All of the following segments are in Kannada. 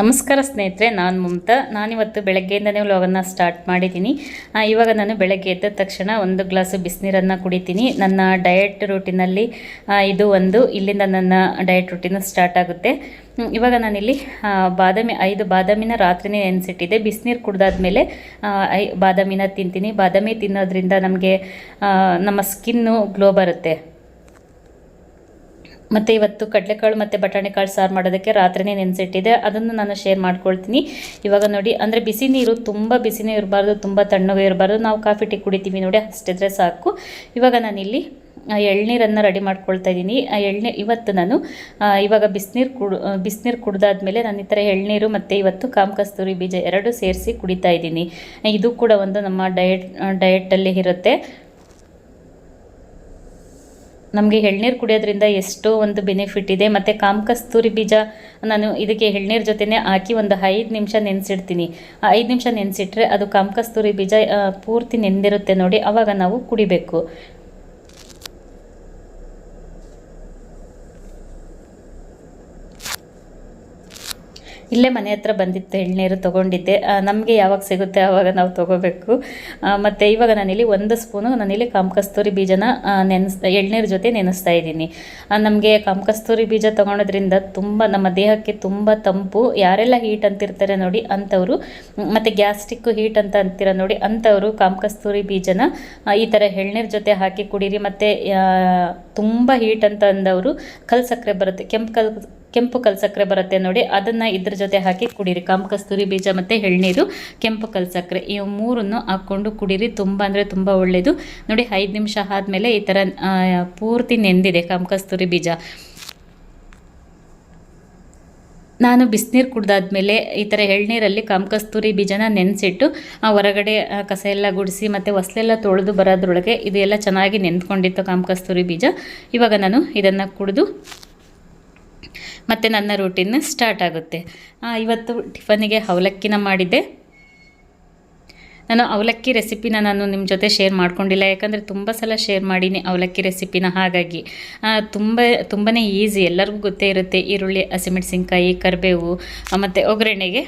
ನಮಸ್ಕಾರ ಸ್ನೇಹಿತರೆ, ನಾನು ಮಮತಾ. ನಾನಿವತ್ತು ಬೆಳಗ್ಗೆಯಿಂದನೇ ವ್ಲಾಗನ್ನು ಸ್ಟಾರ್ಟ್ ಮಾಡಿದ್ದೀನಿ. ಇವಾಗ ನಾನು ಬೆಳಗ್ಗೆ ಎದ್ದ ತಕ್ಷಣ ಒಂದು ಗ್ಲಾಸು ಬಿಸಿನೀರನ್ನು ಕುಡಿತೀನಿ. ನನ್ನ ಡಯಟ್ ರೂಟಿನಲ್ಲಿ ಇದು ಒಂದು. ಇಲ್ಲಿಂದ ನನ್ನ ಡಯಟ್ ರೂಟೀನು ಸ್ಟಾರ್ಟ್ ಆಗುತ್ತೆ. ಇವಾಗ ನಾನಿಲ್ಲಿ ಬಾದಾಮಿ, ಐದು ಬಾದಾಮಿನ ರಾತ್ರಿನೇ ನೆನೆಸಿಟ್ಟಿದ್ದೆ. ಬಿಸಿನೀರು ಕುಡ್ದಾದ್ಮೇಲೆ ಐ, ಬಾದಾಮಿನ ತಿಂತೀನಿ. ಬಾದಾಮಿ ತಿನ್ನೋದ್ರಿಂದ ನಮಗೆ ನಮ್ಮ ಸ್ಕಿನ್ನು ಗ್ಲೋ ಬರುತ್ತೆ. ಮತ್ತು ಇವತ್ತು ಕಡಲೆಕಾಳು ಮತ್ತು ಬಟಾಣಿಕಾಳು ಸಾರು ಮಾಡೋದಕ್ಕೆ ರಾತ್ರಿನೇ ನೆನೆಸಿಟ್ಟಿದೆ. ಅದನ್ನು ನಾನು ಶೇರ್ ಮಾಡ್ಕೊಳ್ತೀನಿ. ಇವಾಗ ನೋಡಿ, ಅಂದರೆ ಬಿಸಿ ನೀರು ತುಂಬ ಬಿಸಿನೇ ಇರಬಾರ್ದು, ತುಂಬ ತಣ್ಣಗೂ ಇರಬಾರ್ದು. ನಾವು ಕಾಫಿ, ಟೀ ಕುಡಿತೀವಿ ನೋಡಿ, ಅಷ್ಟಿದ್ರೆ ಸಾಕು. ಇವಾಗ ನಾನಿಲ್ಲಿ ಎಳ್ನೀರನ್ನು ರೆಡಿ ಮಾಡ್ಕೊಳ್ತಾ ಇದ್ದೀನಿ. ಆ ಎಳ್ನೀರು ಇವತ್ತು ನಾನು ಇವಾಗ ಬಿಸಿನೀರು ಕುಡ್ ಬಿಸಿನೀರು ಕುಡ್ದಾದ್ಮೇಲೆ ನಾನು ಈ ಥರ ಎಳ್ನೀರು ಮತ್ತು ಇವತ್ತು ಕಾಮ್ ಕಸ್ತೂರಿ ಬೀಜ ಎರಡು ಸೇರಿಸಿ ಕುಡಿತಾ ಇದ್ದೀನಿ. ಇದು ಕೂಡ ಒಂದು ನಮ್ಮ ಡಯಟ್ ಡಯಟಲ್ಲಿ ಇರುತ್ತೆ. ನಮಗೆ ಎಳ್ನೀರು ಕುಡಿಯೋದ್ರಿಂದ ಎಷ್ಟೋ ಒಂದು ಬೆನಿಫಿಟ್ ಇದೆ. ಮತ್ತು ಕಾಮಕಸ್ತೂರಿ ಬೀಜ ನಾನು ಇದಕ್ಕೆ ಎಳ್ನೀರು ಜೊತೆನೇ ಹಾಕಿ ಒಂದು ಐದು ನಿಮಿಷ ನೆನೆಸಿಡ್ತೀನಿ. ಐದು ನಿಮಿಷ ನೆನೆಸಿಟ್ರೆ ಅದು ಕಾಮಕಸ್ತೂರಿ ಬೀಜ ಪೂರ್ತಿ ನೆನೆದಿರುತ್ತೆ ನೋಡಿ. ಆವಾಗ ನಾವು ಕುಡಿಬೇಕು. ಇಲ್ಲೇ ಮನೆ ಹತ್ರ ಬಂದಿತ್ತು ಎಳ್ನೀರು ತೊಗೊಂಡಿದ್ದೆ. ನಮಗೆ ಯಾವಾಗ ಸಿಗುತ್ತೆ ಆವಾಗ ನಾವು ತೊಗೋಬೇಕು. ಮತ್ತು ಇವಾಗ ನಾನಿಲ್ಲಿ ಒಂದು ಸ್ಪೂನು ನಾನಿಲ್ಲಿ ಕಾಮಕಸ್ತೂರಿ ಬೀಜನ ನೆನೆಸ್ ಎಳ್ನೀರು ಜೊತೆ ನೆನೆಸ್ತಾ ಇದ್ದೀನಿ. ನಮಗೆ ಕಾಮಕಸ್ತೂರಿ ಬೀಜ ತೊಗೊಳೋದ್ರಿಂದ ತುಂಬ, ನಮ್ಮ ದೇಹಕ್ಕೆ ತುಂಬ ತಂಪು. ಯಾರೆಲ್ಲ ಹೀಟ್ ಅಂತಿರ್ತಾರೆ ನೋಡಿ ಅಂಥವರು, ಮತ್ತು ಗ್ಯಾಸ್ಟಿಕ್ಕು ಹೀಟ್ ಅಂತ ಅಂತೀರ ನೋಡಿ ಅಂಥವರು ಕಾಮಕಸ್ತೂರಿ ಬೀಜನ ಈ ಥರ ಎಳ್ನೀರು ಜೊತೆ ಹಾಕಿ ಕುಡೀರಿ. ಮತ್ತು ತುಂಬ ಹೀಟ್ ಅಂತ ಅಂದವರು ಕಲ್ ಸಕ್ಕರೆ ಬರುತ್ತೆ. ಕೆಂಪು ಕಲ್ ಕೆಂಪು ಕಲ್ಸಕ್ಕರೆ ಬರುತ್ತೆ ನೋಡಿ. ಅದನ್ನು ಇದ್ರ ಜೊತೆ ಹಾಕಿ ಕುಡೀರಿ. ಕಾಮ್ ಕಸ್ತೂರಿ ಬೀಜ ಮತ್ತು ಎಳ್ನೀರು, ಕೆಂಪು ಕಲ್ಸಕ್ಕರೆ ಈ ಮೂರನ್ನು ಹಾಕ್ಕೊಂಡು ಕುಡೀರಿ. ತುಂಬ ಅಂದರೆ ತುಂಬ ಒಳ್ಳೆಯದು ನೋಡಿ, ಐದು ನಿಮಿಷ ಆದಮೇಲೆ ಈ ಥರ ಪೂರ್ತಿ ನೆಂದಿದೆ ಕಾಮ್ ಕಸ್ತೂರಿ ಬೀಜ. ನಾನು ಬಿಸಿನೀರು ಕುಡ್ದಾದ್ಮೇಲೆ ಈ ಥರ ಎಳ್ನೀರಲ್ಲಿ ಕಾಮಕಸ್ತೂರಿ ಬೀಜನ ನೆನೆಸಿಟ್ಟು ಹೊರಗಡೆ ಕಸ ಎಲ್ಲ ಗುಡಿಸಿ ಮತ್ತು ಹೊಸಲೆಲ್ಲ ತೊಳೆದು ಬರೋದ್ರೊಳಗೆ ಇದೆಲ್ಲ ಚೆನ್ನಾಗಿ ನೆಂದ್ಕೊಂಡಿತ್ತು ಕಾಮಕಸ್ತೂರಿ ಬೀಜ. ಇವಾಗ ನಾನು ಇದನ್ನು ಕುಡಿದು ಮತ್ತು ನನ್ನ ರೂಟೀನ್ ಸ್ಟಾರ್ಟ್ ಆಗುತ್ತೆ. ಇವತ್ತು ಟಿಫನಿಗೆ ಅವಲಕ್ಕಿನ ಮಾಡಿದ್ದೆ. ನಾನು ಅವಲಕ್ಕಿ ರೆಸಿಪಿನ ನಾನು ನಿಮ್ಮ ಜೊತೆ ಶೇರ್ ಮಾಡ್ಕೊಂಡಿಲ್ಲ, ಯಾಕಂದರೆ ತುಂಬ ಸಲ ಶೇರ್ ಮಾಡೀನಿ ಅವಲಕ್ಕಿ ರೆಸಿಪಿನ ಹಾಗಾಗಿ. ತುಂಬ ತುಂಬಾ ಈಸಿ ಎಲ್ಲರಿಗೂ ಗೊತ್ತೇ ಇರುತ್ತೆ, ಈರುಳ್ಳಿ, ಹಸಿಮೆಣಸಿನ್ಕಾಯಿ, ಕರಿಬೇವು ಮತ್ತು ಒಗ್ಗರಣೆಗೆ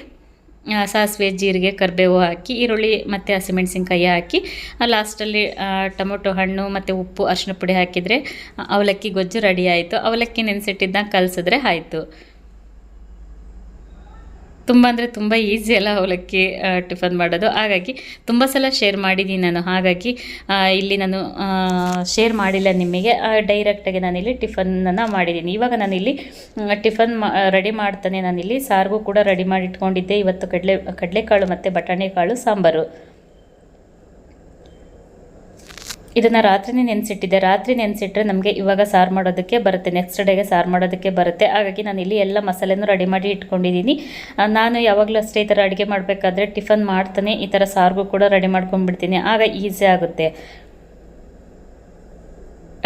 ಸಾಸಿವೆ, ಜೀರಿಗೆ, ಕರಿಬೇವು ಹಾಕಿ, ಈರುಳ್ಳಿ ಮತ್ತು ಹಸಿಮೆಣಸಿನ್ಕಾಯಿ ಹಾಕಿ ಲಾಸ್ಟಲ್ಲಿ ಟೊಮೊಟೊ ಹಣ್ಣು ಮತ್ತು ಉಪ್ಪು ಅರಿಶಿನ ಪುಡಿ ಹಾಕಿದರೆ ಅವಲಕ್ಕಿ ಗೊಜ್ಜು ರೆಡಿ ಆಯಿತು. ಅವಲಕ್ಕಿ ನೆನೆಸಿಟ್ಟಿದ್ದಾಗ ಕಲಸಿದ್ರೆ ಆಯಿತು. ತುಂಬ ಅಂದರೆ ತುಂಬ ಈಸಿ ಅಲ್ಲ ಅವಲಕ್ಕಿ ಟಿಫನ್ ಮಾಡೋದು. ಹಾಗಾಗಿ ತುಂಬ ಸಲ ಶೇರ್ ಮಾಡಿದ್ದೀನಿ ನಾನು. ಹಾಗಾಗಿ ಇಲ್ಲಿ ನಾನು ಶೇರ್ ಮಾಡಿಲ್ಲ ನಿಮಗೆ. ಡೈರೆಕ್ಟಾಗಿ ನಾನಿಲ್ಲಿ ಟಿಫನನ್ನು ಮಾಡಿದ್ದೀನಿ ಇವಾಗ ನಾನಿಲ್ಲಿ ಟಿಫನ್ ಮಾ ರೆಡಿ ಮಾಡ್ತಾನೆ ನಾನಿಲ್ಲಿ. ಸಾರಿಗೂ ಕೂಡ ರೆಡಿ ಮಾಡಿ ಇಟ್ಕೊಂಡಿದ್ದೆ ಇವತ್ತು ಕಡಲೆ, ಕಡಲೆಕಾಳು ಮತ್ತು ಬಟಾಣಿಕಾಳು ಸಾಂಬಾರು. ಇದನ್ನು ರಾತ್ರಿನೇ ನೆನೆಸಿಟ್ಟಿದ್ದೆ. ರಾತ್ರಿ ನೆನೆಸಿಟ್ರೆ ನಮಗೆ ಇವಾಗ ಸಾರು ಮಾಡೋದಕ್ಕೆ ಬರುತ್ತೆ. ನೆಕ್ಸ್ಟ್ ಡೇಗೆ ಸಾರು ಮಾಡೋದಕ್ಕೆ ಬರುತ್ತೆ. ಹಾಗಾಗಿ ನಾನು ಇಲ್ಲಿ ಎಲ್ಲ ಮಸಾಲೆನೂ ರೆಡಿ ಮಾಡಿ ಇಟ್ಕೊಂಡಿದ್ದೀನಿ. ನಾನು ಯಾವಾಗಲೂ ಅಷ್ಟೇ ಈ ಥರ ಅಡುಗೆ ಮಾಡಬೇಕಾದ್ರೆ ಟಿಫನ್ ಮಾಡ್ತಾನೆ ಈ ಥರ ಸಾರಿಗೂ ಕೂಡ ರೆಡಿ ಮಾಡ್ಕೊಂಡ್ಬಿಡ್ತೀನಿ. ಆಗ ಈಸಿ ಆಗುತ್ತೆ.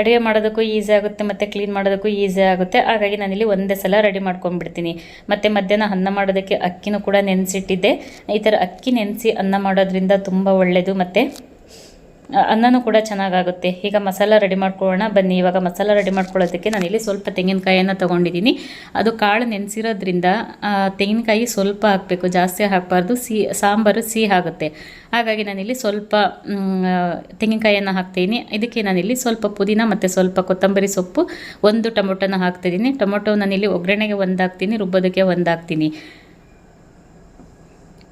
ಅಡುಗೆ ಮಾಡೋದಕ್ಕೂ ಈಸಿ ಆಗುತ್ತೆ ಮತ್ತು ಕ್ಲೀನ್ ಮಾಡೋದಕ್ಕೂ ಈಸಿ ಆಗುತ್ತೆ. ಹಾಗಾಗಿ ನಾನಿಲ್ಲಿ ಒಂದೇ ಸಲ ರೆಡಿ ಮಾಡ್ಕೊಂಡ್ಬಿಡ್ತೀನಿ. ಮತ್ತು ಮಧ್ಯಾಹ್ನ ಅನ್ನ ಮಾಡೋದಕ್ಕೆ ಅಕ್ಕಿನೂ ಕೂಡ ನೆನೆಸಿಟ್ಟಿದ್ದೆ. ಈ ಥರ ಅಕ್ಕಿ ನೆನೆಸಿ ಅನ್ನ ಮಾಡೋದ್ರಿಂದ ತುಂಬ ಒಳ್ಳೆಯದು ಮತ್ತು ಅನ್ನನೂ ಕೂಡ ಚೆನ್ನಾಗಾಗುತ್ತೆ. ಈಗ ಮಸಾಲ ರೆಡಿ ಮಾಡ್ಕೊಳ್ಳೋಣ. ಬನ್ನಿ, ಇವಾಗ ಮಸಾಲ ರೆಡಿ ಮಾಡ್ಕೊಳ್ಳೋದಕ್ಕೆ ನಾನಿಲ್ಲಿ ಸ್ವಲ್ಪ ತೆಂಗಿನಕಾಯಿಯನ್ನು ತೊಗೊಂಡಿದ್ದೀನಿ. ಅದು ಕಾಳು ನೆನೆಸಿರೋದ್ರಿಂದ ತೆಂಗಿನಕಾಯಿ ಸ್ವಲ್ಪ ಹಾಕಬೇಕು, ಜಾಸ್ತಿ ಹಾಕಬಾರ್ದು. ಸಿಹಿ ಸಾಂಬಾರು ಸಿಹಿ ಆಗುತ್ತೆ. ಹಾಗಾಗಿ ನಾನಿಲ್ಲಿ ಸ್ವಲ್ಪ ತೆಂಗಿನಕಾಯಿಯನ್ನು ಹಾಕ್ತೀನಿ. ಇದಕ್ಕೆ ನಾನಿಲ್ಲಿ ಸ್ವಲ್ಪ ಪುದೀನ ಮತ್ತು ಸ್ವಲ್ಪ ಕೊತ್ತಂಬರಿ ಸೊಪ್ಪು, ಒಂದು ಟೊಮೊಟೊನ ಹಾಕ್ತಿದ್ದೀನಿ. ಟೊಮೊಟೊ ನಾನಿಲ್ಲಿ ಒಗ್ಗರಣೆಗೆ ಒಂದು ಹಾಕ್ತೀನಿ ರುಬ್ಬೋದಕ್ಕೆ ಒಂದು ಹಾಕ್ತೀನಿ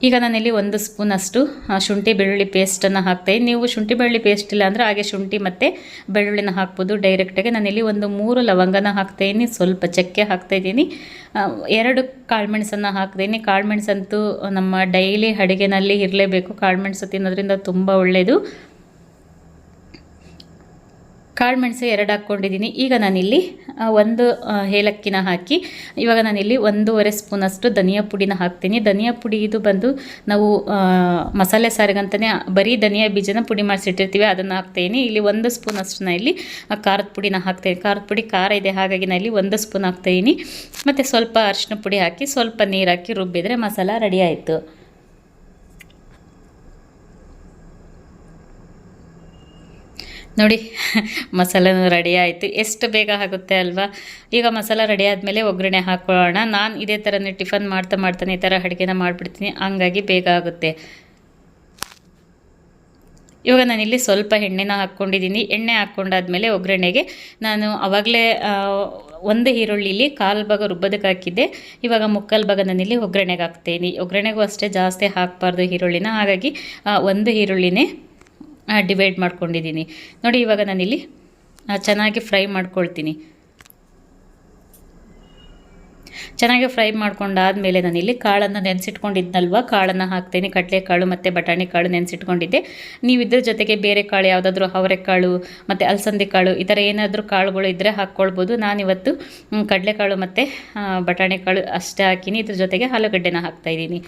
ಈಗ ನಾನಿಲ್ಲಿ ಒಂದು ಸ್ಪೂನ್ ಅಷ್ಟು ಶುಂಠಿ ಬೆಳ್ಳುಳ್ಳಿ ಪೇಸ್ಟನ್ನು ಹಾಕ್ತಾಯಿ ನೀವು ಶುಂಠಿ ಬೆಳ್ಳುಳ್ಳಿ ಪೇಸ್ಟ್ ಇಲ್ಲ ಅಂದರೆ ಹಾಗೆ ಶುಂಠಿ ಮತ್ತು ಬೆಳ್ಳುಳ್ಳಿನ ಹಾಕ್ಬೋದು ಡೈರೆಕ್ಟಾಗಿ ನಾನಿಲ್ಲಿ ಒಂದು ಮೂರು ಲವಂಗನ ಹಾಕ್ತಾಯಿದ್ದೀನಿ ಸ್ವಲ್ಪ ಚಕ್ಕೆ ಹಾಕ್ತಾಯಿದ್ದೀನಿ ಎರಡು ಕಾಳುಮೆಣಸನ್ನು ಹಾಕ್ತೀನಿ. ಕಾಳುಮೆಣಸಂತೂ ನಮ್ಮ ಡೈಲಿ ಅಡುಗೆನಲ್ಲಿ ಇರಲೇಬೇಕು. ಕಾಳುಮೆಣಸು ತಿನ್ನೋದ್ರಿಂದ ತುಂಬ ಒಳ್ಳೆಯದು ಕಾಳುಮೆಣಸು ಎರಡು ಹಾಕ್ಕೊಂಡಿದ್ದೀನಿ. ಈಗ ನಾನಿಲ್ಲಿ ಒಂದು ಏಲಕ್ಕಿನ ಹಾಕಿ, ಇವಾಗ ನಾನಿಲ್ಲಿ ಒಂದೂವರೆ ಸ್ಪೂನಷ್ಟು ಧನಿಯಾ ಪುಡಿನ ಹಾಕ್ತೀನಿ. ಧನಿಯಾ ಪುಡಿ ಇದು ಬಂದು ನಾವು ಮಸಾಲೆ ಸಾರಿಗಂತಲೇ ಬರೀ ಧನಿಯಾ ಬೀಜನ ಪುಡಿ ಮಾಡಿಸಿಟ್ಟಿರ್ತೀವಿ, ಅದನ್ನು ಹಾಕ್ತೀನಿ. ಇಲ್ಲಿ ಒಂದು ಸ್ಪೂನ್ ನಾ ಇಲ್ಲಿ ಖಾರದ ಪುಡಿನ ಹಾಕ್ತೀನಿ. ಖಾರದ ಪುಡಿ ಖಾರ ಇದೆ, ಹಾಗಾಗಿ ನಾನು ಇಲ್ಲಿ ಒಂದು ಸ್ಪೂನ್ ಹಾಕ್ತಾಯಿದ್ದೀನಿ ಮತ್ತು ಸ್ವಲ್ಪ ಅರಿಶಿನ ಪುಡಿ ಹಾಕಿ, ಸ್ವಲ್ಪ ನೀರು ಹಾಕಿ ರುಬ್ಬಿದರೆ ಮಸಾಲ ರೆಡಿ ಆಯಿತು. ನೋಡಿ, ಮಸಾಲನೂ ರೆಡಿ ಆಯಿತು. ಎಷ್ಟು ಬೇಗ ಆಗುತ್ತೆ ಅಲ್ವಾ? ಈಗ ಮಸಾಲ ರೆಡಿ ಆದಮೇಲೆ ಒಗ್ಗರಣೆ ಹಾಕೊಳ್ಳೋಣ. ನಾನು ಇದೇ ಥರನೇ ಟಿಫನ್ ಮಾಡ್ತಾ ಮಾಡ್ತಾನೆ ಈ ಥರ ಅಡುಗೆನ ಮಾಡಿಬಿಡ್ತೀನಿ. ಹಂಗಾಗಿ ಬೇಗ ಆಗುತ್ತೆ. ಇವಾಗ ನಾನಿಲ್ಲಿ ಸ್ವಲ್ಪ ಎಣ್ಣೆನ ಹಾಕ್ಕೊಂಡಿದ್ದೀನಿ. ಎಣ್ಣೆ ಹಾಕ್ಕೊಂಡಾದ್ಮೇಲೆ ಒಗ್ಗರಣೆಗೆ ನಾನು ಅವಾಗಲೇ ಒಂದು ಈರುಳ್ಳಿಲಿ ಕಾಲು ಭಾಗ ರುಬ್ಬೋದಕ್ಕೆ ಹಾಕಿದ್ದೆ. ಇವಾಗ ಮುಕ್ಕಾಲು ಭಾಗ ನಾನಿಲ್ಲಿ ಒಗ್ಗರಣೆಗೆ ಹಾಕ್ತೀನಿ. ಒಗ್ಗರಣೆಗೂ ಅಷ್ಟೇ ಜಾಸ್ತಿ ಹಾಕಬಾರ್ದು ಈರುಳ್ಳಿನ. ಹಾಗಾಗಿ ಒಂದು ಈರುಳ್ಳಿನೇ ಡಿವೈಡ್ ಮಾಡ್ಕೊಂಡಿದ್ದೀನಿ. ನೋಡಿ, ಇವಾಗ ನಾನಿಲ್ಲಿ ಚೆನ್ನಾಗಿ ಫ್ರೈ ಮಾಡ್ಕೊಳ್ತೀನಿ. ಚೆನ್ನಾಗಿ ಫ್ರೈ ಮಾಡ್ಕೊಂಡಾದ್ಮೇಲೆ ನಾನಿಲ್ಲಿ ಕಾಳನ್ನು ನೆನೆಸಿಟ್ಕೊಂಡಿದ್ನಲ್ವ? ಕಾಳನ್ನು ಹಾಕ್ತೀನಿ, ಕಡಲೆಕಾಳು ಮತ್ತು ಬಟಾಣಿ ಕಾಳು ನೆನೆಸಿಟ್ಕೊಂಡಿದ್ದೆ. ನೀವು ಇದ್ರ ಜೊತೆಗೆ ಬೇರೆ ಕಾಳು, ಯಾವುದಾದ್ರೂ ಅವರೆಕಾಳು ಮತ್ತು ಅಲಸಂದೆ ಕಾಳು ಈ ಥರ ಏನಾದರೂ ಕಾಳುಗಳು ಇದ್ದರೆ ಹಾಕ್ಕೊಳ್ಬೋದು. ನಾನಿವತ್ತು ಕಡಲೆಕಾಳು ಮತ್ತು ಬಟಾಣಿ ಕಾಳು ಅಷ್ಟೇ ಹಾಕಿನಿ. ಇದ್ರ ಜೊತೆಗೆ ಆಲೂಗಡ್ಡೆನ ಹಾಕ್ತಾಯಿದ್ದೀನಿ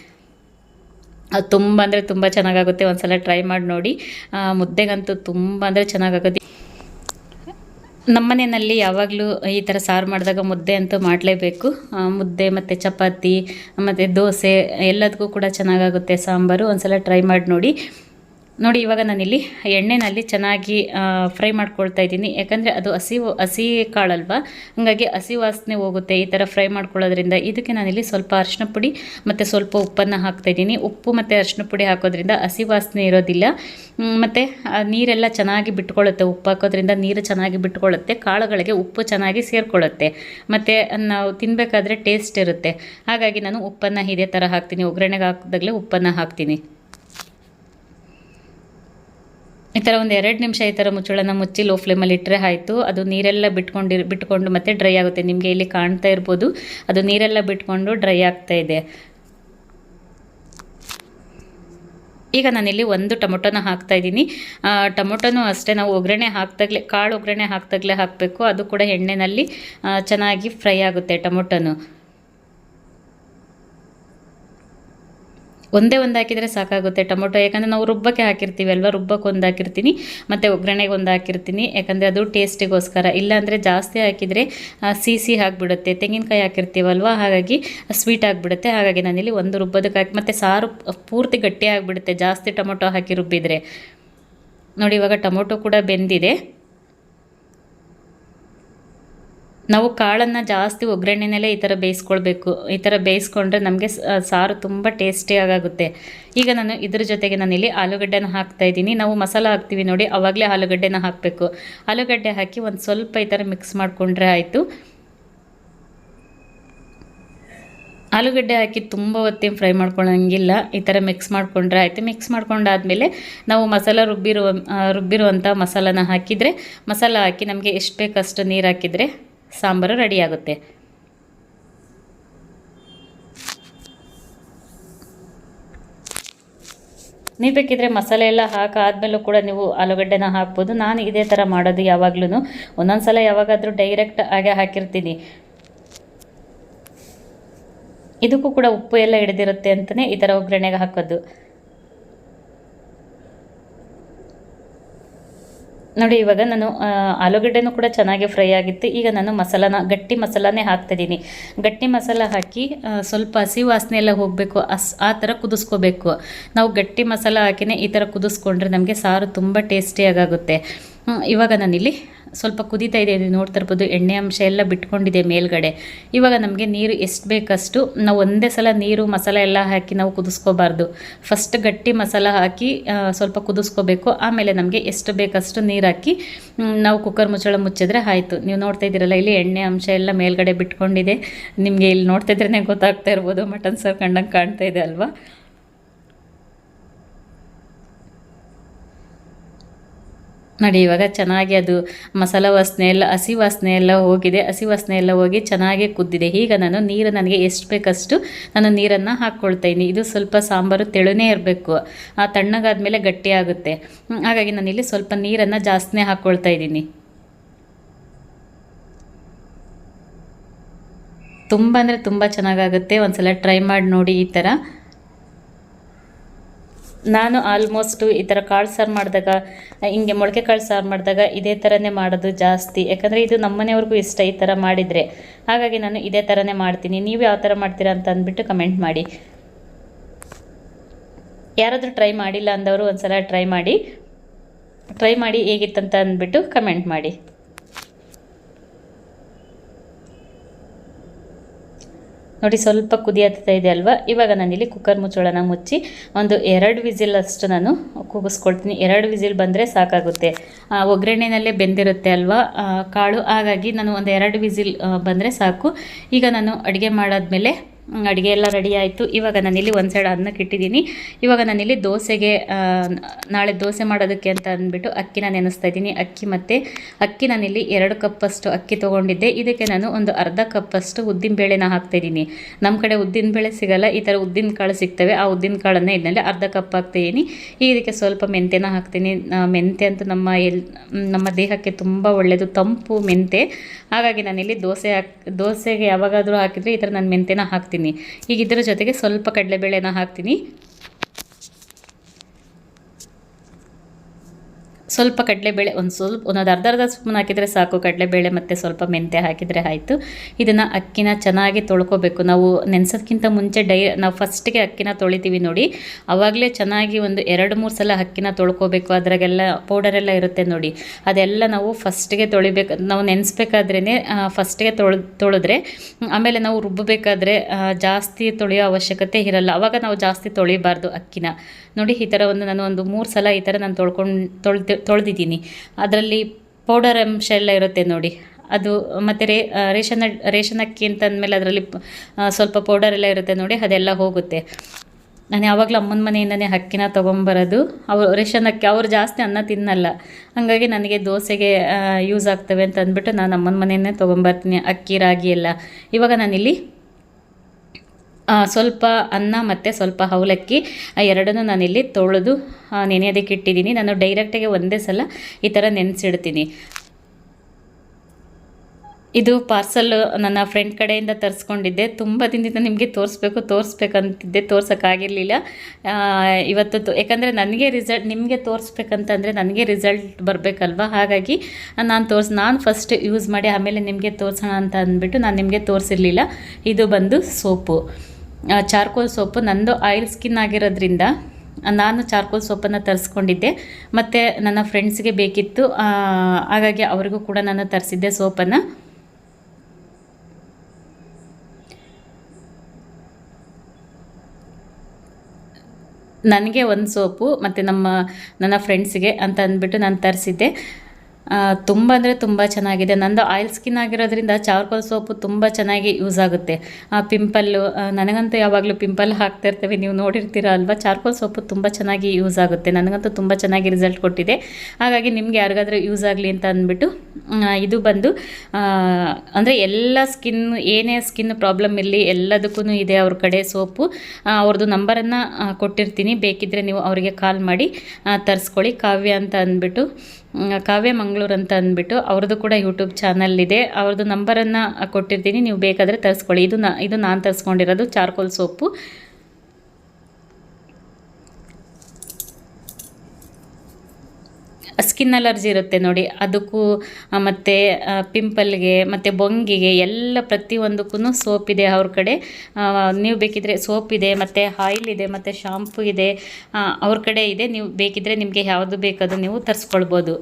ಅದು ತುಂಬ ಅಂದರೆ ತುಂಬ ಚೆನ್ನಾಗಾಗುತ್ತೆ. ಒಂದ್ಸಲ ಟ್ರೈ ಮಾಡಿ ನೋಡಿ. ಮುದ್ದೆಗಂತೂ ತುಂಬ ಅಂದರೆ ಚೆನ್ನಾಗಾಗುತ್ತೆ. ನಮ್ಮನೆಯಲ್ಲಿ ಯಾವಾಗಲೂ ಈ ಥರ ಸಾರು ಮಾಡಿದಾಗ ಮುದ್ದೆ ಅಂತೂ ಮಾಡಲೇಬೇಕು. ಮುದ್ದೆ ಮತ್ತು ಚಪಾತಿ, ಮತ್ತು ದೋಸೆ ಎಲ್ಲದಕ್ಕೂ ಕೂಡ ಚೆನ್ನಾಗಾಗುತ್ತೆ ಸಾಂಬಾರು. ಒಂದ್ಸಲ ಟ್ರೈ ಮಾಡಿ ನೋಡಿ. ನೋಡಿ, ಇವಾಗ ನಾನಿಲ್ಲಿ ಎಣ್ಣೆನಲ್ಲಿ ಚೆನ್ನಾಗಿ ಫ್ರೈ ಮಾಡ್ಕೊಳ್ತಾ ಇದ್ದೀನಿ. ಯಾಕಂದರೆ ಅದು ಹಸಿ ಹಸಿ ಕಾಳಲ್ವಾ? ಹಾಗಾಗಿ ಹಸಿ ವಾಸನೆ ಹೋಗುತ್ತೆ ಈ ಥರ ಫ್ರೈ ಮಾಡ್ಕೊಳ್ಳೋದ್ರಿಂದ. ಇದಕ್ಕೆ ನಾನಿಲ್ಲಿ ಸ್ವಲ್ಪ ಅರಿಶಿನ ಪುಡಿ ಮತ್ತು ಸ್ವಲ್ಪ ಉಪ್ಪನ್ನು ಹಾಕ್ತಾ ಇದ್ದೀನಿ. ಉಪ್ಪು ಮತ್ತು ಅರಿಶಿನ ಪುಡಿ ಹಾಕೋದ್ರಿಂದ ಹಸಿ ವಾಸನೆ ಇರೋದಿಲ್ಲ. ಮತ್ತು ನೀರೆಲ್ಲ ಚೆನ್ನಾಗಿ ಬಿಟ್ಕೊಳ್ಳುತ್ತೆ. ಉಪ್ಪು ಹಾಕೋದ್ರಿಂದ ನೀರು ಚೆನ್ನಾಗಿ ಬಿಟ್ಕೊಳ್ಳುತ್ತೆ. ಕಾಳುಗಳಿಗೆ ಉಪ್ಪು ಚೆನ್ನಾಗಿ ಸೇರಿಕೊಳ್ಳುತ್ತೆ. ಮತ್ತು, ನಾವು ತಿನ್ನಬೇಕಾದ್ರೆ ಟೇಸ್ಟ್ ಇರುತ್ತೆ. ಹಾಗಾಗಿ ನಾನು ಉಪ್ಪನ್ನು ಇದೇ ಥರ ಹಾಕ್ತೀನಿ. ಒಗ್ಗರಣೆಗೆ ಹಾಕಿದಾಗಲೇ ಉಪ್ಪನ್ನು ಹಾಕ್ತೀನಿ. ಈ ಥರ ಒಂದು ಎರಡು ನಿಮಿಷ ಈ ಥರ ಮುಚ್ಚಳನ ಮುಚ್ಚಿ ಲೋ ಫ್ಲೇಮಲ್ಲಿ ಇಟ್ಟರೆ ಆಯಿತು. ಅದು ನೀರೆಲ್ಲ ಬಿಟ್ಕೊಂಡಿರ್ ಬಿಟ್ಕೊಂಡು ಮತ್ತೆ ಡ್ರೈ ಆಗುತ್ತೆ. ನಿಮಗೆ ಇಲ್ಲಿ ಕಾಣ್ತಾ ಇರ್ಬೋದು. ಅದು ನೀರೆಲ್ಲ ಬಿಟ್ಕೊಂಡು ಡ್ರೈ ಆಗ್ತಾ ಇದೆ. ಈಗ ನಾನಿಲ್ಲಿ ಒಂದು ಟೊಮೊಟೊನ ಹಾಕ್ತಾ ಇದ್ದೀನಿ. ಟೊಮೊಟೊನೂ ಅಷ್ಟೇ ನಾವು ಒಗ್ಗರಣೆ ಹಾಕ್ದಾಗಲೇ, ಕಾಳು ಒಗ್ಗರಣೆ ಹಾಕ್ದಾಗಲೇ ಹಾಕಬೇಕು. ಅದು ಕೂಡ ಎಣ್ಣೆನಲ್ಲಿ ಚೆನ್ನಾಗಿ ಫ್ರೈ ಆಗುತ್ತೆ ಟೊಮೊಟೊನು. ಒಂದೇ ಒಂದು ಹಾಕಿದರೆ ಸಾಕಾಗುತ್ತೆ ಟೊಮೊಟೊ, ಯಾಕಂದರೆ ನಾವು ರುಬ್ಬಕ್ಕೆ ಹಾಕಿರ್ತೀವಿ ಅಲ್ವಾ? ರುಬ್ಬಕ್ಕೆ ಒಂದು ಹಾಕಿರ್ತೀನಿ. ಮತ್ತು ಒಗ್ಗರಣೆಗೆ ಒಂದು ಹಾಕಿರ್ತೀನಿ. ಯಾಕಂದರೆ ಅದು ಟೇಸ್ಟಿಗೋಸ್ಕರ. ಇಲ್ಲಾಂದರೆ ಜಾಸ್ತಿ ಹಾಕಿದರೆ ಸಿಹಿ ಆಗಿಬಿಡುತ್ತೆ. ತೆಂಗಿನಕಾಯಿ ಹಾಕಿರ್ತೀವಲ್ವ? ಹಾಗಾಗಿ ಸ್ವೀಟ್ ಆಗಿಬಿಡುತ್ತೆ. ಹಾಗಾಗಿ ನಾನಿಲ್ಲಿ ಒಂದು ರುಬ್ಬದಕ್ಕೆ ಹಾಕಿ, ಮತ್ತು ಸಾರು ಪೂರ್ತಿ ಗಟ್ಟಿ ಆಗಿಬಿಡುತ್ತೆ. ಜಾಸ್ತಿ ಟೊಮೊಟೊ ಹಾಕಿ ರುಬ್ಬಿದರೆ. ನೋಡಿ, ಇವಾಗ ಟೊಮೊಟೊ ಕೂಡ ಬೆಂದಿದೆ. ನಾವು ಕಾಳನ್ನು ಜಾಸ್ತಿ ಒಗ್ಗರಣೆನಲ್ಲೇ ಈ ಥರ ಬೇಯಿಸ್ಕೊಳ್ಬೇಕು. ಈ ಥರ ಬೇಯಿಸ್ಕೊಂಡ್ರೆ ನಮಗೆ ಸಾರು ತುಂಬ ಟೇಸ್ಟಿಯಾಗುತ್ತೆ ಈಗ ನಾನು ಇದ್ರ ಜೊತೆಗೆ ನಾನಿಲ್ಲಿ ಆಲೂಗಡ್ಡೆನ ಹಾಕ್ತಾ ಇದ್ದೀನಿ. ನಾವು ಮಸಾಲ ಹಾಕ್ತೀವಿ ನೋಡಿ ಆವಾಗಲೇ ಆಲೂಗಡ್ಡೆನ ಹಾಕಬೇಕು. ಆಲೂಗಡ್ಡೆ ಹಾಕಿ ಒಂದು ಸ್ವಲ್ಪ ಈ ಥರ ಮಿಕ್ಸ್ ಮಾಡಿಕೊಂಡ್ರೆ ಆಯಿತು. ಆಲೂಗಡ್ಡೆ ಹಾಕಿ ತುಂಬ ಹೊತ್ತೇನು ಫ್ರೈ ಮಾಡ್ಕೊಳ್ಳೋಂಗಿಲ್ಲ ಈ ಥರ ಮಿಕ್ಸ್ ಮಾಡಿಕೊಂಡ್ರೆ ಆಯಿತು. ಮಿಕ್ಸ್ ಮಾಡ್ಕೊಂಡಾದ್ಮೇಲೆ ನಾವು ಮಸಾಲ ರುಬ್ಬಿರುವ ರುಬ್ಬಿರುವಂಥ ಮಸಾಲನ ಹಾಕಿದರೆ, ಮಸಾಲ ಹಾಕಿ ನಮಗೆ ಎಷ್ಟು ಬೇಕಷ್ಟು ನೀರು ಹಾಕಿದರೆ ಸಾಂಬಾರು ರೆಡಿಯಾಗುತ್ತೆ ನೀವು ಬೇಕಿದ್ರೆ ಮಸಾಲೆ ಎಲ್ಲ ಹಾಕಾದ್ಮೇಲೂ ಕೂಡ ನೀವು ಆಲೂಗಡ್ಡೆನ ಹಾಕ್ಬೋದು. ನಾನು ಇದೇ ಥರ ಮಾಡೋದು ಯಾವಾಗ್ಲೂ ಒಂದೊಂದು ಸಲ ಯಾವಾಗಾದರೂ ಡೈರೆಕ್ಟ್ ಹಾಗೆ ಹಾಕಿರ್ತೀನಿ. ಇದಕ್ಕೂ ಕೂಡ ಉಪ್ಪು ಎಲ್ಲ ಹಿಡಿದಿರುತ್ತೆ ಅಂತಲೇ ಈ ಥರ ಒಗ್ಗರಣೆಗೆ ಹಾಕೋದು. ನೋಡಿ, ಇವಾಗ ನಾನು ಆಲೂಗಡ್ಡೆನೂ ಕೂಡ ಚೆನ್ನಾಗಿ ಫ್ರೈ ಆಗಿತ್ತು. ಈಗ ನಾನು ಮಸಾಲಾನ, ಗಟ್ಟಿ ಮಸಾಲಾನೇ ಹಾಕ್ತಿದ್ದೀನಿ. ಗಟ್ಟಿ ಮಸಾಲ ಹಾಕಿ ಸ್ವಲ್ಪ ಹಸಿ ವಾಸನೆ ಎಲ್ಲ ಹೋಗಬೇಕು. ಅಸ್, ಆ ಥರ ಕುದಿಸ್ಕೋಬೇಕು. ನಾವು ಗಟ್ಟಿ ಮಸಾಲ ಹಾಕಿನೇ ಈ ಥರ ಕುದಿಸ್ಕೊಂಡ್ರೆ ನಮಗೆ ಸಾರು ತುಂಬ ಟೇಸ್ಟಿಯಾಗುತ್ತೆ ಇವಾಗ ನಾನಿಲ್ಲಿ ಸ್ವಲ್ಪ ಕುದೀತಾ ಇದೆ ನೋಡ್ತಾ ಇರ್ಬೋದು. ಎಣ್ಣೆ ಅಂಶ ಎಲ್ಲ ಬಿಟ್ಕೊಂಡಿದೆ ಮೇಲ್ಗಡೆ. ಇವಾಗ ನಮಗೆ ನೀರು ಎಷ್ಟು ಬೇಕಷ್ಟು ನಾವು ಒಂದೇ ಸಲ ನೀರು, ಮಸಾಲ ಎಲ್ಲ ಹಾಕಿ ನಾವು ಕುದಿಸ್ಕೋಬಾರ್ದು. ಫಸ್ಟ್ ಗಟ್ಟಿ ಮಸಾಲ ಹಾಕಿ ಸ್ವಲ್ಪ ಕುದಿಸ್ಕೋಬೇಕು. ಆಮೇಲೆ ನಮಗೆ ಎಷ್ಟು ಬೇಕಷ್ಟು ನೀರು ಹಾಕಿ ನಾವು ಕುಕ್ಕರ್ ಮುಚ್ಚಳ ಮುಚ್ಚಿದ್ರೆ ಆಯಿತು. ನೀವು ನೋಡ್ತಾ ಇದ್ದೀರಲ್ಲ, ಇಲ್ಲಿ ಎಣ್ಣೆ ಅಂಶ ಎಲ್ಲ ಮೇಲ್ಗಡೆ ಬಿಟ್ಕೊಂಡಿದೆ. ನಿಮಗೆ ಇಲ್ಲಿ ನೋಡ್ತಾ ಇದ್ರೇ ಗೊತ್ತಾಗ್ತಾ ಇರ್ಬೋದು, ಮಟನ್ ಸಾರು ಕಂಡಂಗೆ ಕಾಣ್ತಾ ಇದೆ ಅಲ್ವಾ? ನೋಡಿ, ಇವಾಗ ಚೆನ್ನಾಗಿ ಅದು ಮಸಾಲ ವಾಸನೆ ಎಲ್ಲ, ಹಸಿ ವಾಸನೆ ಎಲ್ಲ ಹೋಗಿದೆ. ಹಸಿ ವಾಸನೆ ಎಲ್ಲ ಹೋಗಿ ಚೆನ್ನಾಗಿ ಕುದ್ದಿದೆ. ಈಗ ನಾನು ನೀರು ನನಗೆ ಎಷ್ಟು ಬೇಕಷ್ಟು ನಾನು ನೀರನ್ನು ಹಾಕ್ಕೊಳ್ತಾ ಇದ್ದೀನಿ. ಇದು ಸ್ವಲ್ಪ ಸಾಂಬಾರು ತೆಳುನೇ ಇರಬೇಕು. ಆ ತಣ್ಣಗಾದ್ಮೇಲೆ ಗಟ್ಟಿಯಾಗುತ್ತೆ ಹಾಗಾಗಿ ನಾನಿಲ್ಲಿ ಸ್ವಲ್ಪ ನೀರನ್ನು ಜಾಸ್ತಿನೇ ಹಾಕ್ಕೊಳ್ತಾ ಇದ್ದೀನಿ. ತುಂಬ ಅಂದರೆ ತುಂಬ ಚೆನ್ನಾಗಾಗುತ್ತೆ. ಒಂದು ಸಲ ಟ್ರೈ ಮಾಡಿ ನೋಡಿ ಈ ಥರ. ನಾನು ಆಲ್ಮೋಸ್ಟು ಈ ಥರ ಕಾಳು ಸಾರು ಮಾಡಿದಾಗ, ಹಿಂಗೆ ಮೊಳಕೆ ಕಾಳು ಸಾರು ಮಾಡಿದಾಗ ಇದೇ ಥರನೇ ಮಾಡೋದು ಜಾಸ್ತಿ. ಯಾಕಂದರೆ ಇದು ನಮ್ಮನೆಯವ್ರಿಗೂ ಇಷ್ಟ ಈ ಥರ ಮಾಡಿದರೆ. ಹಾಗಾಗಿ ನಾನು ಇದೇ ಥರನೇ ಮಾಡ್ತೀನಿ. ನೀವು ಯಾವ ಥರ ಮಾಡ್ತೀರಾ ಅಂತ ಅಂದ್ಬಿಟ್ಟು ಕಮೆಂಟ್ ಮಾಡಿ. ಯಾರಾದರೂ ಟ್ರೈ ಮಾಡಿಲ್ಲ ಅಂದವರು ಒಂದ್ಸಲ ಟ್ರೈ ಮಾಡಿ. ಟ್ರೈ ಮಾಡಿ ಹೇಗಿತ್ತಂತ ಅಂದ್ಬಿಟ್ಟು ಕಮೆಂಟ್ ಮಾಡಿ. ನೋಡಿ ಸ್ವಲ್ಪ ಕುದಿ ಹತ್ತಾ ಇದೆ ಅಲ್ವಾ? ಇವಾಗ ನಾನಿಲ್ಲಿ ಕುಕ್ಕರ್ ಮುಚ್ಚೋಳನ ಮುಚ್ಚಿ ಒಂದು ಎರಡು ವಿಸಿಲ್ ಅಷ್ಟು ನಾನು ಕೂಗಿಸ್ಕೊಳ್ತೀನಿ. ಎರಡು ವಿಸಿಲ್ ಬಂದರೆ ಸಾಕಾಗುತ್ತೆ. ಒಗ್ಗರಣೆನಲ್ಲೇ ಬೆಂದಿರುತ್ತೆ ಅಲ್ವಾ? ಕಾಳು. ಹಾಗಾಗಿ ನಾನು ಒಂದು ಎರಡು ವಿಸಿಲ್ ಬಂದರೆ ಸಾಕು. ಈಗ ನಾನು ಅಡುಗೆ ಮಾಡಾದ್ಮೇಲೆ ಅಡುಗೆ ಎಲ್ಲ ರೆಡಿ ಆಯಿತು. ಇವಾಗ ನಾನಿಲ್ಲಿ ಒಂದು ಸೈಡ್ ಅನ್ನಕ್ಕೆ ಇಟ್ಟಿದ್ದೀನಿ ಇವಾಗ ನಾನಿಲ್ಲಿ ದೋಸೆಗೆ ನಾಳೆ ದೋಸೆ ಮಾಡೋದಕ್ಕೆ ಅಂತ ಅಂದ್ಬಿಟ್ಟು ಅಕ್ಕಿನ ನೆನೆಸ್ತಾ ಇದ್ದೀನಿ. ಅಕ್ಕಿ ಮತ್ತು, ಅಕ್ಕಿ ನಾನಿಲ್ಲಿ ಎರಡು ಕಪ್ಪಷ್ಟು ಅಕ್ಕಿ ತೊಗೊಂಡಿದ್ದೆ. ಇದಕ್ಕೆ ನಾನು ಒಂದು ಅರ್ಧ ಕಪ್ಪಷ್ಟು ಉದ್ದಿನ ಬೇಳೆನ ಹಾಕ್ತಾಯಿದ್ದೀನಿ ನಮ್ಮ ಕಡೆ ಉದ್ದಿನ ಬೇಳೆ ಸಿಗಲ್ಲ, ಈ ಥರ ಉದ್ದಿನ ಕಾಳು ಸಿಗ್ತವೆ. ಆ ಉದ್ದಿನ ಕಾಳನ್ನು ಇದನ್ನೆಲ್ಲ ಅರ್ಧ ಕಪ್ ಹಾಕ್ತಾಯಿದ್ದೀನಿ ಈಗ ಇದಕ್ಕೆ ಸ್ವಲ್ಪ ಮೆಂತ್ಯನ ಹಾಕ್ತೀನಿ. ಮೆಂತ್ಯ ಅಂತೂ ನಮ್ಮ ಎಲ್, ನಮ್ಮ ದೇಹಕ್ಕೆ ತುಂಬ ಒಳ್ಳೆಯದು ತಂಪು ಮೆಂತೆ. ಹಾಗಾಗಿ ನಾನಿಲ್ಲಿ ದೋಸೆ ಹಾಕಿ, ದೋಸೆಗೆ ಯಾವಾಗಾದರೂ ಹಾಕಿದರೆ ಈ ಥರ ನಾನು ಮೆಂತ್ಯನ ಹಾಕ್ತೀನಿ. ಈಗ ಇದರ ಜೊತೆಗೆ ಸ್ವಲ್ಪ ಕಡಲೆಬೇಳೆನ ಹಾಕ್ತೀನಿ. ಸ್ವಲ್ಪ ಕಡಲೆಬೇಳೆ ಒಂದು ಸ್ವಲ್ಪ ಒಂದೊಂದು ಅರ್ಧ ಅರ್ಧ ಸ್ಪೂನ್ ಹಾಕಿದರೆ ಸಾಕು, ಕಡಲೆಬೇಳೆ ಮತ್ತು ಸ್ವಲ್ಪ ಮೆಂತ್ಯ ಹಾಕಿದರೆ ಆಯಿತು. ಇದನ್ನು ಅಕ್ಕಿನ ಚೆನ್ನಾಗಿ ತೊಳ್ಕೊಬೇಕು. ನಾವು ನೆನೆಸೋದಕ್ಕಿಂತ ಮುಂಚೆ ಡೈ, ನಾವು ಫಸ್ಟಿಗೆ ಅಕ್ಕಿನ ತೊಳಿತೀವಿ ನೋಡಿ. ಆವಾಗಲೇ ಚೆನ್ನಾಗಿ ಒಂದು ಎರಡು ಮೂರು ಸಲ ಅಕ್ಕಿನ ತೊಳ್ಕೊಬೇಕು. ಪೌಡರ್ ಪೌಡರೆಲ್ಲ ಇರುತ್ತೆ ನೋಡಿ. ಅದೆಲ್ಲ ನಾವು ಫಸ್ಟಿಗೆ ತೊಳಿಬೇಕು. ನಾವು ನೆನೆಸ್ಬೇಕಾದ್ರೇ ಫಸ್ಟಿಗೆ ತೊಳೆ, ತೊಳೆದ್ರೆ, ಆಮೇಲೆ ನಾವು ರುಬ್ಬಬೇಕಾದ್ರೆ ಜಾಸ್ತಿ ತೊಳೆಯೋ ಅವಶ್ಯಕತೆ ಇರಲ್ಲ. ಆವಾಗ ನಾವು ಜಾಸ್ತಿ ತೊಳಿಬಾರ್ದು ಅಕ್ಕಿನ. ನೋಡಿ, ಈ ಥರ ಒಂದು ನಾನು ಒಂದು ಮೂರು ಸಲ ಈ ಥರ ನಾನು ತೊಳ್ಕೊಂಡು ತೊಳ್ದು ತೊಳೆದಿದ್ದೀನಿ. ಅದರಲ್ಲಿ ಪೌಡರ್ ಅಂಶ ಎಲ್ಲ ಇರುತ್ತೆ ನೋಡಿ. ಅದು ಮತ್ತು ರೇ ರೇಷನ್ ರೇಷನ್ ಅಕ್ಕಿ ಅಂತ ಅಂದಮೇಲೆ ಅದರಲ್ಲಿ ಸ್ವಲ್ಪ ಪೌಡರ್ ಎಲ್ಲ ಇರುತ್ತೆ ನೋಡಿ, ಅದೆಲ್ಲ ಹೋಗುತ್ತೆ. ನಾನು ಯಾವಾಗಲೂ ಅಮ್ಮನ ಮನೆಯಿಂದನೇ ಅಕ್ಕಿನ ತೊಗೊಂಬರೋದು. ಅವರು ರೇಷನ್ ಅಕ್ಕಿ ಅವರು ಜಾಸ್ತಿ ಅನ್ನ ತಿನ್ನಲ್ಲ. ಹಾಗಾಗಿ ನನಗೆ ದೋಸೆಗೆ ಯೂಸ್ ಆಗ್ತವೆ ಅಂತ ಅಂದ್ಬಿಟ್ಟು ನಾನು ಅಮ್ಮನ ಮನೆಯೇ ತೊಗೊಂಬರ್ತೀನಿ, ಅಕ್ಕಿ, ರಾಗಿ ಎಲ್ಲ. ಇವಾಗ ನಾನಿಲ್ಲಿ ಸ್ವಲ್ಪ ಅನ್ನ ಮತ್ತು ಸ್ವಲ್ಪ ಅವಲಕ್ಕಿ ಎರಡನ್ನೂ ನಾನಿಲ್ಲಿ ತೊಳೆದು ನೆನೆಯೋದಕ್ಕೆ ಇಟ್ಟಿದ್ದೀನಿ. ನಾನು ಡೈರೆಕ್ಟಾಗಿ ಒಂದೇ ಸಲ ಈ ಥರ ನೆನೆಸಿಡ್ತೀನಿ. ಇದು ಪಾರ್ಸಲ್ ನನ್ನ ಫ್ರೆಂಡ್ ಕಡೆಯಿಂದ ತರಿಸ್ಕೊಂಡಿದ್ದೆ. ತುಂಬ ದಿನದಿಂದ ನಿಮಗೆ ತೋರಿಸ್ಬೇಕು, ತೋರಿಸ್ಬೇಕಂತಿದ್ದೆ. ತೋರ್ಸೋಕ್ಕಾಗಿರಲಿಲ್ಲ. ಇವತ್ತು ಯಾಕಂದರೆ ನನಗೆ ರಿಸಲ್ಟ್ ನಿಮಗೆ ತೋರಿಸ್ಬೇಕಂತಂದರೆ ನನಗೆ ರಿಸಲ್ಟ್ ಬರಬೇಕಲ್ವ? ಹಾಗಾಗಿ ನಾನು ತೋರ್ಸ್ ನಾನು ಫಸ್ಟ್ ಯೂಸ್ ಮಾಡಿ ಆಮೇಲೆ ನಿಮಗೆ ತೋರಿಸೋಣ ಅಂತ ಅಂದ್ಬಿಟ್ಟು ನಾನು ನಿಮಗೆ ತೋರಿಸಿರಲಿಲ್ಲ. ಇದು ಬಂದು ಸೋಪು. ಚಾರ್ಕೋಲ್ ಸೋಪು ನಂದು ಆಯಿಲ್ ಸ್ಕಿನ್ ಆಗಿರೋದ್ರಿಂದ ನಾನು ಚಾರ್ಕೋಲ್ ಸೋಪನ್ನು ತರಿಸ್ಕೊಂಡಿದ್ದೆ. ಮತ್ತು ನನ್ನ ಫ್ರೆಂಡ್ಸ್ಗೆ ಬೇಕಿತ್ತು ಹಾಗಾಗಿ ಅವರಿಗೂ ಕೂಡ ನಾನು ತರಿಸಿದ್ದೆ ಸೋಪನ್ನು. ನನಗೆ ಒಂದು ಸೋಪು, ಮತ್ತು ನಮ್ಮ, ನನ್ನ ಫ್ರೆಂಡ್ಸ್ಗೆ ಅಂತ ಅಂದ್ಬಿಟ್ಟು ನಾನು ತರಿಸಿದ್ದೆ. ತುಂಬ ಅಂದರೆ ತುಂಬ ಚೆನ್ನಾಗಿದೆ. ನಂದು ಆಯಿಲ್ ಸ್ಕಿನ್ ಆಗಿರೋದ್ರಿಂದ ಚಾರ್ಕೋಲ್ ಸೋಪು ತುಂಬ ಚೆನ್ನಾಗಿ ಯೂಸ್ ಆಗುತ್ತೆ. ಪಿಂಪಲ್ಲು ನನಗಂತೂ ಯಾವಾಗಲೂ ಪಿಂಪಲ್ ಹಾಕ್ತಾ ಇರ್ತೇವೆ. ನೀವು ನೋಡಿರ್ತೀರ ಅಲ್ವಾ? ಚಾರ್ಕೋಲ್ ಸೋಪು ತುಂಬ ಚೆನ್ನಾಗಿ ಯೂಸ್ ಆಗುತ್ತೆ. ನನಗಂತೂ ತುಂಬ ಚೆನ್ನಾಗಿ ರಿಸಲ್ಟ್ ಕೊಟ್ಟಿದೆ. ಹಾಗಾಗಿ ನಿಮಗೆ ಯಾರಿಗಾದರೂ ಯೂಸ್ ಆಗಲಿ ಅಂತ ಅಂದ್ಬಿಟ್ಟು ಇದು ಬಂದು ಅಂದರೆ ಎಲ್ಲ ಸ್ಕಿನ್ ಏನೇ ಸ್ಕಿನ್ ಪ್ರಾಬ್ಲಮ್ ಇರಲಿ ಎಲ್ಲದಕ್ಕೂ ಇದೆ ಅವ್ರ ಕಡೆ ಸೋಪು. ಆ, ಅವ್ರದ್ದು ನಂಬರನ್ನು ಕೊಟ್ಟಿರ್ತೀನಿ. ಬೇಕಿದ್ದರೆ ನೀವು ಅವರಿಗೆ ಕಾಲ್ ಮಾಡಿ ಆ, ತರಿಸ್ಕೊಳ್ಳಿ. ಕಾವ್ಯ ಅಂತ ಅಂದ್ಬಿಟ್ಟು ಕಾವ್ಯ ಮಂಗಳೂರು ಅಂತ ಅಂದ್ಬಿಟ್ಟು ಅವ್ರದ್ದು ಕೂಡ ಯೂಟ್ಯೂಬ್ ಚಾನಲ್ ಇದೆ. ಅವ್ರದ್ದು ನಂಬರನ್ನು ಕೊಟ್ಟಿರ್ತೀನಿ. ನೀವು ಬೇಕಾದರೆ ತರಿಸ್ಕೊಳ್ಳಿ. ಇದು ನಾ ಇದು ನಾನು ತರಿಸ್ಕೊಂಡಿರೋದು ಚಾರ್ಕೋಲ್ ಸೋಪು. ಸ್ಕಿನ್ ಅಲರ್ಜಿ ಇರುತ್ತೆ ನೋಡಿ. ಅದಕ್ಕೂ ಮತ್ತು ಪಿಂಪಲ್ಗೆ ಮತ್ತು ಬೊಂಗಿಗೆ ಎಲ್ಲ ಪ್ರತಿಯೊಂದಕ್ಕೂ ಸೋಪ್ ಇದೆ ಅವ್ರ ಕಡೆ. ನೀವು ಬೇಕಿದ್ರೆ ಸೋಪ್ ಇದೆ, ಮತ್ತು ಆಯಿಲ್ ಇದೆ, ಮತ್ತು ಶಾಂಪು ಇದೆ ಅವ್ರ ಕಡೆ ಇದೆ. ನೀವು ಬೇಕಿದ್ರೆ ನಿಮಗೆ ಯಾವುದು ಬೇಕದು ನೀವು ತರಿಸ್ಕೊಳ್ಬೋದು.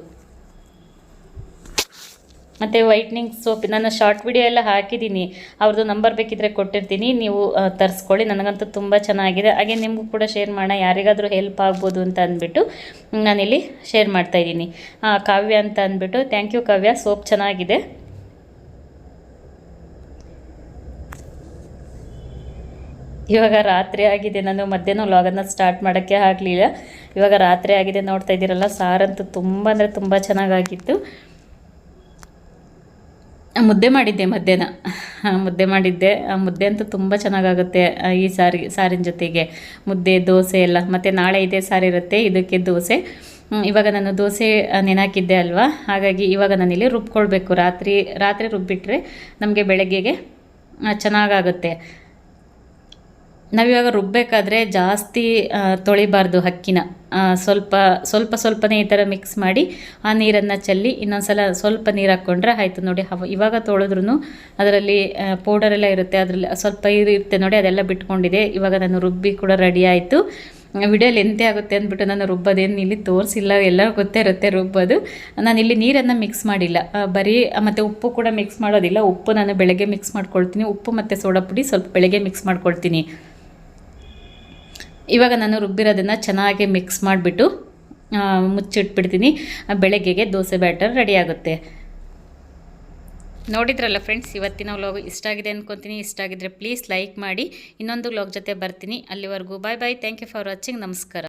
ಮತ್ತು ವೈಟ್ನಿಂಗ್ ಸೋಪ್ ನಾನು ಶಾರ್ಟ್ ವಿಡಿಯೋ ಎಲ್ಲ ಹಾಕಿದ್ದೀನಿ. ಅವ್ರದ್ದು ನಂಬರ್ ಬೇಕಿದ್ರೆ ಕೊಟ್ಟಿರ್ತೀನಿ. ನೀವು ತರಿಸ್ಕೊಳ್ಳಿ. ನನಗಂತೂ ತುಂಬ ಚೆನ್ನಾಗಿದೆ. ಹಾಗೆ ನಿಮಗೂ ಕೂಡ ಶೇರ್ ಮಾಡೋಣ. ಯಾರಿಗಾದರೂ ಹೆಲ್ಪ್ ಆಗ್ಬೋದು ಅಂತ ಅಂದ್ಬಿಟ್ಟು ನಾನಿಲ್ಲಿ ಶೇರ್ ಮಾಡ್ತಾಯಿದ್ದೀನಿ ಕಾವ್ಯ ಅಂತ ಅಂದ್ಬಿಟ್ಟು. Thank you Kavya. ಸೋಪ್ ಚೆನ್ನಾಗಿದೆ. ಇವಾಗ ರಾತ್ರಿ ಆಗಿದೆ. ನಾನು ಮಧ್ಯಾಹ್ನ ವ್ಲಾಗನ್ನು ಸ್ಟಾರ್ಟ್ ಮಾಡೋಕ್ಕೆ ಆಗಲಿಲ್ಲ. ಇವಾಗ ರಾತ್ರಿ ಆಗಿದೆ ನೋಡ್ತಾ ಇದ್ದೀರಲ್ಲ, ಸಾರಂತೂ ತುಂಬ ಅಂದರೆ ತುಂಬ ಚೆನ್ನಾಗಾಗಿತ್ತು. ಮುದ್ದೆ ಮಾಡಿದ್ದೆ ಮಧ್ಯಾಹ್ನ. ಮುದ್ದೆ ಮಾಡಿದ್ದೆ. ಮುದ್ದೆ ಅಂತೂ ತುಂಬ ಚೆನ್ನಾಗಾಗುತ್ತೆ ಈ ಸಾರಿ ಸಾರಿನ ಜೊತೆಗೆ. ಮುದ್ದೆ ದೋಸೆ ಎಲ್ಲ. ಮತ್ತು ನಾಳೆ ಇದೇ ಸಾರಿ ಇರುತ್ತೆ ಇದಕ್ಕೆ ದೋಸೆ. ಇವಾಗ ನಾನು ದೋಸೆ ನೆನಾಕಿದ್ದೆ ಅಲ್ವಾ? ಹಾಗಾಗಿ ಇವಾಗ ನಾನಿಲ್ಲಿ ರುಬ್ಕೊಳ್ಬೇಕು. ರಾತ್ರಿ ರಾತ್ರಿ ರುಬ್ಬಿಟ್ರೆ ನಮಗೆ ಬೆಳಗ್ಗೆಗೆ ಚೆನ್ನಾಗಾಗುತ್ತೆ. ನಾವಿವಾಗ ರುಬ್ಬಬೇಕಾದ್ರೆ ಜಾಸ್ತಿ ತೊಳಿಬಾರ್ದು ಅಕ್ಕಿನ ಆ, ಸ್ವಲ್ಪ ಸ್ವಲ್ಪ ಸ್ವಲ್ಪನೇ ಈ ಥರ ಮಿಕ್ಸ್ ಮಾಡಿ ಆ ನೀರನ್ನು ಚೆಲ್ಲಿ ಇನ್ನೊಂದ್ಸಲ ಸ್ವಲ್ಪ ನೀರು ಹಾಕ್ಕೊಂಡ್ರೆ ಆಯಿತು ನೋಡಿ. ಹವ ಇವಾಗ ತೊಳೆದ್ರೂ ಅದರಲ್ಲಿ ಪೌಡರ್ ಎಲ್ಲ ಇರುತ್ತೆ. ಅದರಲ್ಲಿ ಸ್ವಲ್ಪ ಇರುತ್ತೆ ನೋಡಿ, ಅದೆಲ್ಲ ಬಿಟ್ಕೊಂಡಿದೆ. ಇವಾಗ ನಾನು ರುಬ್ಬಿ ಕೂಡ ರೆಡಿ ಆಯಿತು. ವಿಡಿಯೋಲಿ ಎಂತೆ ಆಗುತ್ತೆ ಅಂದ್ಬಿಟ್ಟು ನಾನು ರುಬ್ಬೋದೇನು ಇಲ್ಲಿ ತೋರಿಸಿಲ್ಲ. ಎಲ್ಲ ಗೊತ್ತೇ ಇರುತ್ತೆ ರುಬ್ಬೋದು. ನಾನು ಇಲ್ಲಿ ನೀರನ್ನು ಮಿಕ್ಸ್ ಮಾಡಿಲ್ಲ. ಬರೀ ಮತ್ತು ಉಪ್ಪು ಕೂಡ ಮಿಕ್ಸ್ ಮಾಡೋದಿಲ್ಲ. ಉಪ್ಪು ನಾನು ಬೆಳಗ್ಗೆ ಮಿಕ್ಸ್ ಮಾಡ್ಕೊಳ್ತೀನಿ. ಉಪ್ಪು ಮತ್ತು ಸೋಡಾ ಪುಡಿ ಸ್ವಲ್ಪ ಬೆಳಗ್ಗೆ ಮಿಕ್ಸ್ ಮಾಡ್ಕೊಳ್ತೀನಿ. ಇವಾಗ ನಾನು ರುಬ್ಬಿರೋದನ್ನು ಚೆನ್ನಾಗಿ ಮಿಕ್ಸ್ ಮಾಡಿಬಿಟ್ಟು ಮುಚ್ಚಿಟ್ಬಿಡ್ತೀನಿ. ಬೆಳಗ್ಗೆಗೆ ದೋಸೆ ಬ್ಯಾಟರ್ ರೆಡಿ ಆಗುತ್ತೆ. ನೋಡಿದ್ರಲ್ಲ ಫ್ರೆಂಡ್ಸ್ ಇವತ್ತಿನ ವ್ಲಾಗ್ ಇಷ್ಟ ಆಗಿದೆ ಅನ್ಕೊತೀನಿ. ಇಷ್ಟ ಆಗಿದ್ರೆ ಪ್ಲೀಸ್ ಲೈಕ್ ಮಾಡಿ. ಇನ್ನೊಂದು ವ್ಲಾಗ್ ಜೊತೆ ಬರ್ತೀನಿ. ಅಲ್ಲಿವರೆಗೂ bye bye thank you for watching ನಮಸ್ಕಾರ.